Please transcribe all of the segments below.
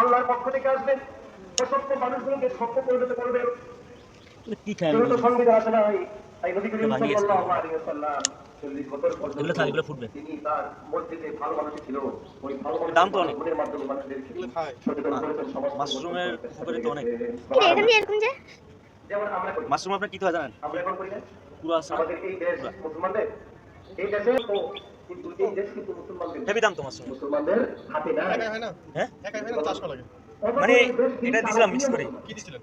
আল্লাহর পক্ষ থেকে আসবেন অসত্য মানুষগুলোকে সত্য পরিণত করবেন কি সংবিধান আছে না এই নবী করিম এটা ভাঙিয়েছে। সাল্লাল্লাহু আলাইহি ওয়াসাল্লাম 40 বছর পর্যন্ত এগুলো থাক, এগুলো ফুটবে। তিনি তার মসজিদে ভালো মানুষ ছিল ওই ভালো মানুষ দাম তো অনেক। গুণের মাধ্যমে মানুষদেরকে সচেতন করেছেন সমাজ মাশরুমের উপরে তো অনেক। কি রে, এটা নিয়ে এরকম যে? যেমন আমরা মাশরুম আপনার কি তো জানেন? এখন পুরো আছে হেভি দাম তোমার হয় হ্যাঁ হয় লাগে মানে এটা দিছিলাম মিক্স করে কি দিছিলেন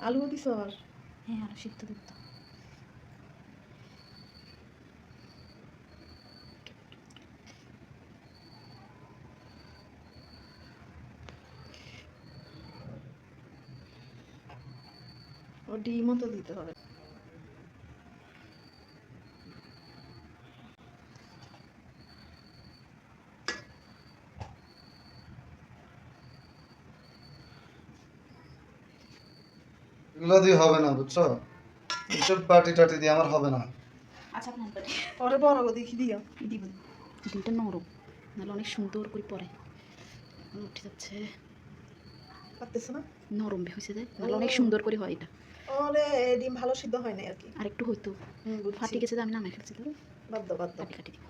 আলু দিছ আর হ্যাঁ আরও সিদ্ধ দিব তো ও ডিমও তো দিতে হবে। এগুলো দিয়ে হবে না বুঝছ? এইসব পার্টি টাটি দিয়ে আমার হবে না। আচ্ছা আপনার পরে বড় দেখি দিও। দিব। নরম নাহলে অনেক সুন্দর করে পরে উঠে যাচ্ছে। পারতেছে না? নরম হয়েছে যায় নাহলে অনেক সুন্দর করে হয় এটা। ওরে ডিম ভালো সিদ্ধ হয় না আর কি। আর একটু হয়তো হুম ফাটি গেছে যে আমি নামে ফেলছি তো বাদ দাও বাদ দাও। কাটি কাটি দিব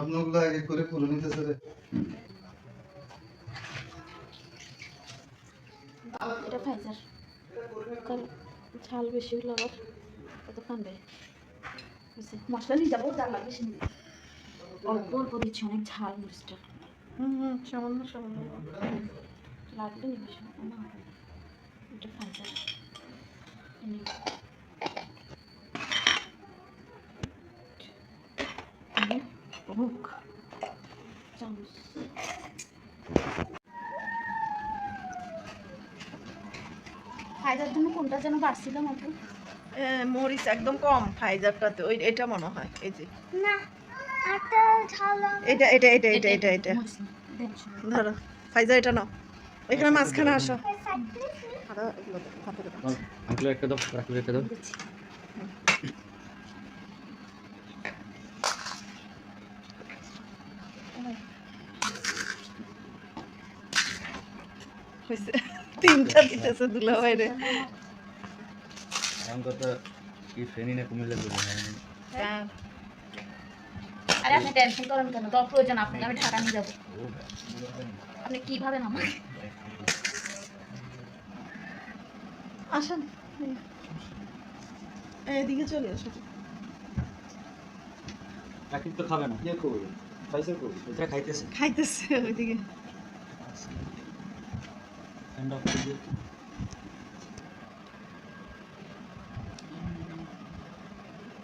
আপনাগুলো আগে করে পুরো নিতেছে রে। এটা ফাইজার কারণ ঝাল বেশি হলে আবার কত কানবে বুঝছে মশলা নিয়ে যাবো ঝাল লাগবে বেশি নিয়ে অল্প অল্প দিচ্ছি অনেক ঝাল মরিচটা হুম হুম সামান্য সামান্য লাগবে নি বেশি না এটা ফাইজার এনে এনে ফাইজার জন্য কোনটা যেন বাড়ছিলাম আপু এ, মরিচ একদম কম ফাইজারটাতে ওই এটা মনে হয় এই যে। না আটা ঝাল এটা এটা এটা এটা এটা এটা। ধরো ফাইজার এটা নাও। এখানে মাঝখানে আসো। একটা দাও রাখলে একটা দাও হয়েছে। তিনটা দিতেছে দুলা বাইরে এখন কথা কি ফেনি না কুমিল্লা হ্যাঁ। আরে আপনি টেনশন করেন কেন? তো প্রয়োজন আপনাকে আমি ঢাকা নিয়ে যাব। আপনি কি ভাবেন আমাকে? আসেন। এইদিকে চলে আসো। রাকিব তো খাবে না। কে করবে। পয়সা করবে। এটা খাইতেছে। খাইতেছে ওইদিকে। ঠান্ডা করে দিয়ে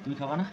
তুমি খাবা না